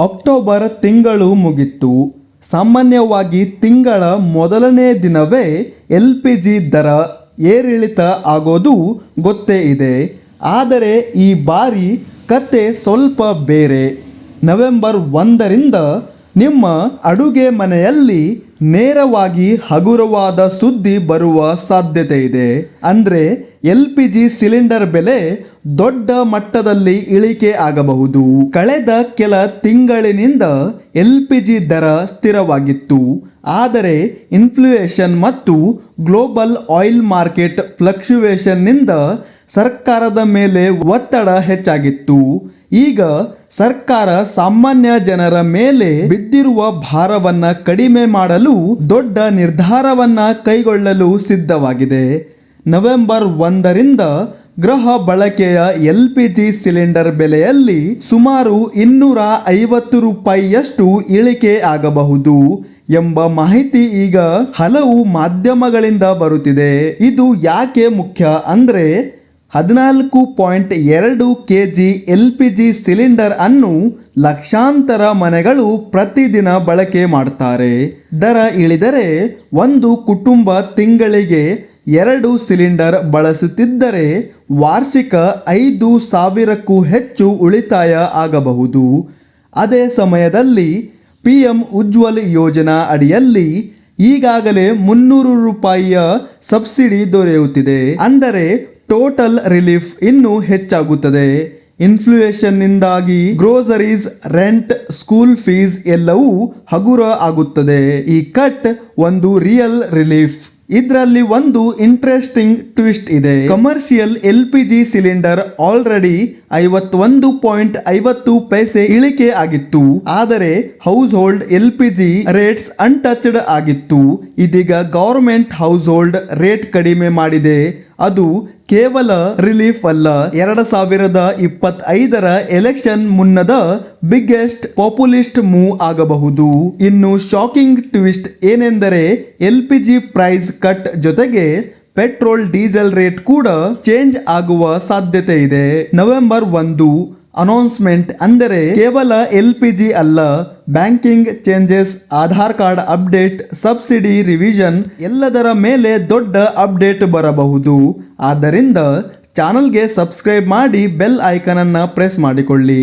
October ತಿಂಗಳು ಮುಗಿತ್ತು. ಸಾಮಾನ್ಯವಾಗಿ ತಿಂಗಳ ಮೊದಲನೇ ದಿನವೇ ಎಲ್ ಪಿ ಜಿ ದರ ಏರಿಳಿತ ಆಗೋದು ಗೊತ್ತೇ ಇದೆ. ಆದರೆ ಈ ಬಾರಿ ಕತೆ ಸ್ವಲ್ಪ ಬೇರೆ. ನವೆಂಬರ್ ಒಂದರಿಂದ ನಿಮ್ಮ ಅಡುಗೆ ಮನೆಯಲ್ಲಿ ನೇರವಾಗಿ ಹಗುರವಾದ ಸುದ್ದಿ ಬರುವ ಸಾಧ್ಯತೆ ಇದೆ. ಅಂದರೆ ಎಲ್ ಪಿ ಜಿ ಸಿಲಿಂಡರ್ ಬೆಲೆ ದೊಡ್ಡ ಮಟ್ಟದಲ್ಲಿ ಇಳಿಕೆ ಆಗಬಹುದು. ಕಳೆದ ಕೆಲ ತಿಂಗಳಿನಿಂದ ಎಲ್ ಪಿ ಜಿ ದರ ಸ್ಥಿರವಾಗಿತ್ತು. ಆದರೆ ಇನ್ಫ್ಲೂಯೇಷನ್ ಮತ್ತು ಗ್ಲೋಬಲ್ ಆಯಿಲ್ ಮಾರ್ಕೆಟ್ ಫ್ಲಕ್ಷುವೇಷನ್ನಿಂದ ಸರ್ಕಾರದ ಮೇಲೆ ಒತ್ತಡ ಹೆಚ್ಚಾಗಿತ್ತು. ಈಗ ಸರ್ಕಾರ ಸಾಮಾನ್ಯ ಜನರ ಮೇಲೆ ಬಿದ್ದಿರುವ ಭಾರವನ್ನ ಕಡಿಮೆ ಮಾಡಲು ದೊಡ್ಡ ನಿರ್ಧಾರವನ್ನ ಕೈಗೊಳ್ಳಲು ಸಿದ್ಧವಾಗಿದೆ. ನವೆಂಬರ್ ಒಂದರಿಂದ ಗೃಹ ಬಳಕೆಯ ಎಲ್ ಪಿ ಜಿ ಸಿಲಿಂಡರ್ ಬೆಲೆಯಲ್ಲಿ ಸುಮಾರು ಇನ್ನೂರ ಐವತ್ತು ರೂಪಾಯಿಯಷ್ಟು ಇಳಿಕೆ ಆಗಬಹುದು ಎಂಬ ಮಾಹಿತಿ ಈಗ ಹಲವು ಮಾಧ್ಯಮಗಳಿಂದ ಬರುತ್ತಿದೆ. ಇದು ಯಾಕೆ ಮುಖ್ಯ ಅಂದ್ರೆ ಹದಿನಾಲ್ಕು ಪಾಯಿಂಟ್ ಎರಡು K G L P G cylinder ಅನ್ನು ಲಕ್ಷಾಂತರ ಮನೆಗಳು ಪ್ರತಿದಿನ ಬಳಕೆ ಮಾಡ್ತಾರೆ. ದರ ಇಳಿದರೆ ಒಂದು ಕುಟುಂಬ ತಿಂಗಳಿಗೆ ಎರಡು ಸಿಲಿಂಡರ್ ಬಳಸುತ್ತಿದ್ದರೆ ವಾರ್ಷಿಕ ಐದು ಸಾವಿರಕ್ಕೂ ಹೆಚ್ಚು ಉಳಿತಾಯ ಆಗಬಹುದು. ಅದೇ ಸಮಯದಲ್ಲಿ ಪಿ ಎಂ ಉಜ್ವಲ್ ಯೋಜನಾ ಅಡಿಯಲ್ಲಿ ಈಗಾಗಲೇ ಮುನ್ನೂರು ರೂಪಾಯಿಯ ಸಬ್ಸಿಡಿ ದೊರೆಯುತ್ತಿದೆ. ಅಂದರೆ ಟೋಟಲ್ ರಿಲೀಫ್ ಇನ್ನೂ ಹೆಚ್ಚಾಗುತ್ತದೆ. ಇನ್ಫ್ಲೂಯೇಷನ್ನಿಂದಾಗಿ ಗ್ರೋಸರೀಸ್, ರೆಂಟ್, ಸ್ಕೂಲ್ ಫೀಸ್ ಎಲ್ಲವೂ ಹಗುರ ಆಗುತ್ತದೆ. ಈ ಕಟ್ ಒಂದು ರಿಯಲ್ ರಿಲೀಫ್. ಇದರಲ್ಲಿ ಒಂದು ಇಂಟ್ರೆಸ್ಟಿಂಗ್ ಟ್ವಿಸ್ಟ್ ಇದೆ. Commercial L P G cylinder already ಐವತ್ತೊಂದು ಪಾಯಿಂಟ್ ಐವತ್ತು ಪೈಸೆ ಇಳಿಕೆ ಆಗಿತ್ತು. ಆದರೆ household L P G rates untouched ಆಗಿತ್ತು. ಇದೀಗ ಗವರ್ಮೆಂಟ್ ಹೌಸ್ ಹೋಲ್ಡ್ ರೇಟ್ ಕಡಿಮೆ ಮಾಡಿದೆ. ಅದು ಕೇವಲ ರಿಲೀಫ್ ಅಲ್ಲ. ಎರಡು ಸಾವಿರದ ಇಪ್ಪತ್ತೈದರ ಎಲೆಕ್ಷನ್ ಮುನ್ನದ ಬಿಗ್ಗೆಸ್ಟ್ ಪಾಪ್ಯುಲಿಸ್ಟ್ ಮೂವ್ ಆಗಬಹುದು. ಇನ್ನು ಶಾಕಿಂಗ್ ಟ್ವಿಸ್ಟ್ ಏನೆಂದರೆ L P G price cut ಜೊತೆಗೆ ಪೆಟ್ರೋಲ್, ಡೀಸೆಲ್ ರೇಟ್ ಕೂಡ ಚೇಂಜ್ ಆಗುವ ಸಾಧ್ಯತೆ ಇದೆ. ನವೆಂಬರ್ ಒಂದು ಅನೌನ್ಸ್ಮೆಂಟ್ ಅಂದರೆ ಕೇವಲ ಎಲ್ ಪಿ ಜಿ ಅಲ್ಲ banking changes, Aadhaar card update, subsidy revision ಎಲ್ಲದರ ಮೇಲೆ ದೊಡ್ಡ ಅಪ್ಡೇಟ್ ಬರಬಹುದು. ಆದ್ದರಿಂದ ಚಾನಲ್ಗೆ ಸಬ್ಸ್ಕ್ರೈಬ್ ಮಾಡಿ ಬೆಲ್ ಐಕನನ್ನು ಪ್ರೆಸ್ ಮಾಡಿಕೊಳ್ಳಿ.